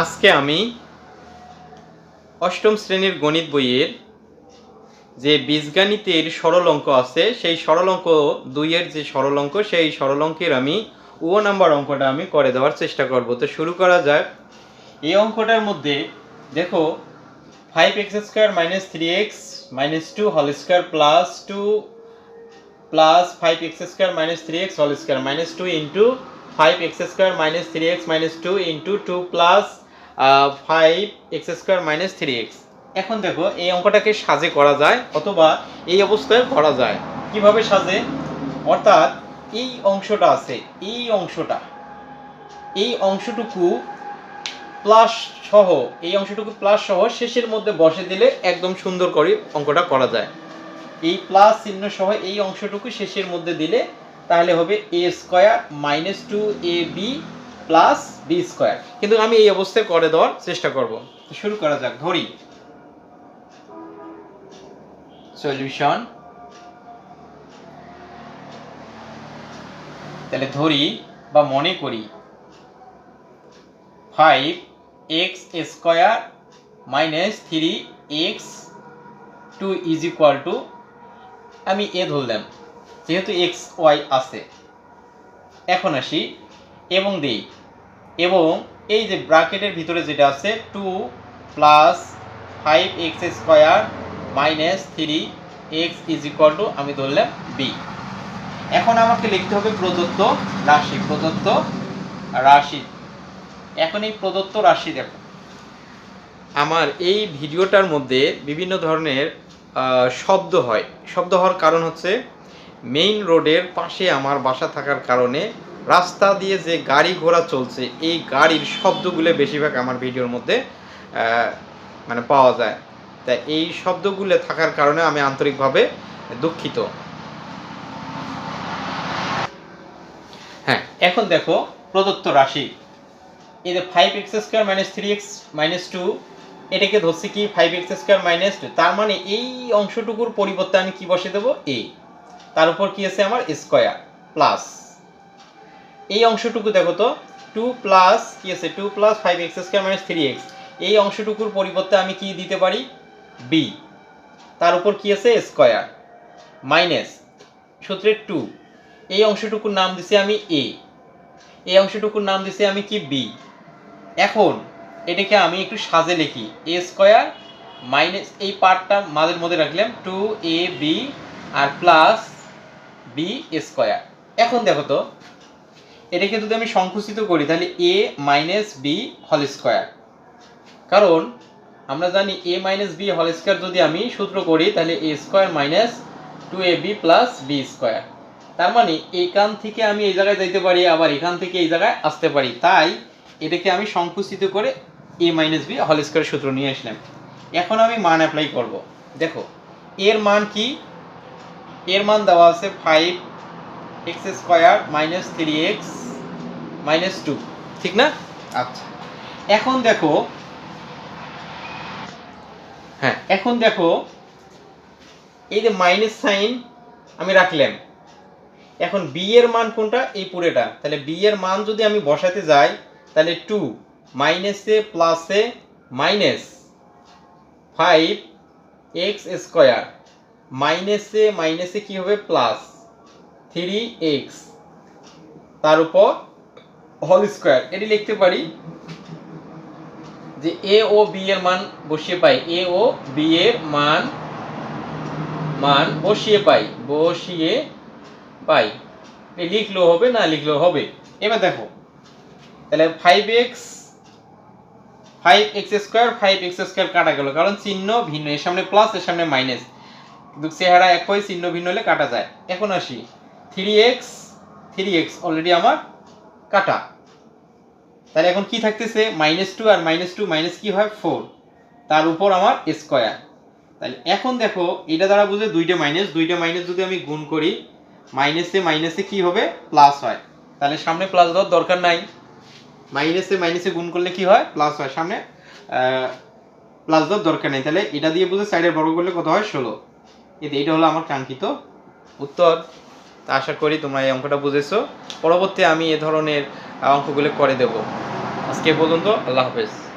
আজকে আমি অষ্টম শ্রেণির গণিত বইয়ের যে বীজগণিতের সরল অঙ্ক আছে, সেই সরল অঙ্ক দুইয়ের যে সরল অঙ্ক সেই সরল অঙ্কের আমি ও নাম্বার অঙ্কটা আমি করে দেওয়ার চেষ্টা করব। তো শুরু করা যাক। এই অঙ্কটার মধ্যে দেখো five X square minus three X minus two হল square plus two plus five X square minus three X হল square minus two into five X square minus three X minus two into two plus five X square minus three X এখন দেখো, এই অঙ্কটাকে সাজে করা যায় অথবা এই অবস্থায় করা যায়। কীভাবে সাজে? অর্থাৎ এই অংশটা আছে, এই অংশটা। এই অংশটুকু প্লাস সহ, এই অংশটুকু প্লাস সহ শেষের মধ্যে বসে দিলে একদম সুন্দর করে অঙ্কটা করা যায়। এই প্লাস চিহ্ন সহ এই অংশটুকু শেষের মধ্যে দিলে তাহলে হবে A square minus two A B plus B square কিন্তু আমি এই অবস্থায় করে দেওয়ার চেষ্টা করব। শুরু করা যাক, ধরি। সলিউশন তাহলে ধরি বা মনে করি five X square minus three X two is equal to আমি এ ধরলাম, যেহেতু এক্স ওয়াই আছে। এখন আসি এবং দিই। এবং এই যে ব্র্যাকেটের ভিতরে যেটা আছে two plus five X square minus three X is equal to আমি ধরলাম বি এখন আমাকে লিখতে হবে প্রদত্ত রাশি প্রদত্ত রাশি। এখন এই প্রদত্ত রাশি দেখো। আমার এই ভিডিওটার মধ্যে বিভিন্ন ধরনের শব্দ হয়। শব্দ হওয়ার কারণ হচ্ছে মেইন রোডের পাশে আমার বাসা থাকার কারণে রাস্তা দিয়ে যে গাড়ি ঘোড়া চলছে, এই গাড়ির শব্দগুলো বেশিরভাগ আমার ভিডিওর মধ্যে মানে পাওয়া যায়। তা এই শব্দগুলো থাকার কারণে আমি আন্তরিকভাবে দুঃখিত। হ্যাঁ এখন দেখো প্রদত্ত রাশি। এই যে five X square minus three X minus two এটাকে ধরছি কি five X square minus two তার মানে এই অংশটুকুর পরিবর্তে আমি কি বসে দেবো? এ তার উপর কি আছে আমার? স্কোয়ার প্লাস এই অংশটুকু দেখো তো টু প্লাস কী আছে? Two plus five X square minus three X এই অংশটুকুর পরিবর্তে আমি কি দিতে পারি? বি তার উপর কি আছে? স্কোয়ার মাইনাস সূত্রের টু এই অংশটুকুর নাম দিছি আমি এ এই অংশটুকুর নাম দিছি আমি কি? বি এখন এটাকে আমি একটু সাজে লিখি। এ স্কোয়ার মাইনাস এই পার্টটা মাঝের মধ্যে রাখলাম টু এ বি আর প্লাস বি স্কোয়ার এখন দেখো তো এটাকে যদি আমি সংকুচিত করি, তাহলে এ মাইনাস বি হল স্কোয়ার কারণ আমরা জানি এ মাইনাস বি হল স্কোয়ার যদি আমি সূত্র করি, তাহলে A square minus two A B plus B square তার মানে এখান থেকে আমি এই জায়গায় যাইতে পারি, আবার এখান থেকে এই জায়গায় আসতে পারি। তাই এটাকে আমি সংকুচিত করে এ মাইনাস বি হল স্কোয়ার সূত্র নিয়ে আসলাম। এখন আমি মান অ্যাপ্লাই করব। দেখো, এর মান কি? এর মান দেওয়া আছে five X square minus three X minus two. ঠিক না? আচ্ছা। এখন দেখো হ্যাঁ এখন দেখো এই যে মাইনাস সাইন আমি রাখলাম। এখন বি এর মান কোনটা? এই পুরেটা। তাহলে বি এর মান যদি আমি বসাতে যাই তাহলে টু মাইনাসে প্লাসে মাইনাস ফাইভ এক্স স্কোয়ার মাইনাসে মাইনাসে কি হবে? Plus three x. তার উপর হোল স্কোয়ার। এটি লিখতে পারি যে এ ও বি মান বসিয়ে পাই। এ ও বি মান মান বসিয়ে পাই বসিয়ে পাই। লিখলেও হবে, না লিখলেও হবে। এবার দেখো, তাহলে five x five x square, five x square কাটা গেল। কারণ চিহ্ন ভিন্ন, এর সামনে প্লাস, এর সামনে মাইনাস। চেহারা একই চিহ্ন ভিন্ন হলে কাটা যায়। এখন আসি। Three x three x already আমার কাটা। তাহলে এখন কি থাকতেছে? মাইনাস টু আর মাইনাস টু, মাইনাস কি হয়? ফোর। তার উপর আমার স্কোয়ার। তাহলে এখন দেখো, এটা দ্বারা বুঝে দুইটা মাইনাস দুইটা মাইনাস যদি আমি গুণ করি, মাইনাসে মাইনাসে কি হবে? প্লাস হয়। তাহলে সামনে প্লাস দেওয়ার দরকার নাই। মাইনাসে মাইনাসে গুণ করলে কি হয়? প্লাস হয়। সামনে প্লাস দেওয়ার দরকার নেই। তাহলে এটা দিয়ে বুঝে সাইডের বর্গ করলে কত হয়? ষোলো। এতে এটা হলো আমার কাঙ্ক্ষিত উত্তর। তা আশা করি তোমরা এই অঙ্কটা বুঝেছ। পরবর্তী আমি এ ধরনের অঙ্কগুলো করে দেব। আজকে পর্যন্ত, আল্লাহ হাফেজ।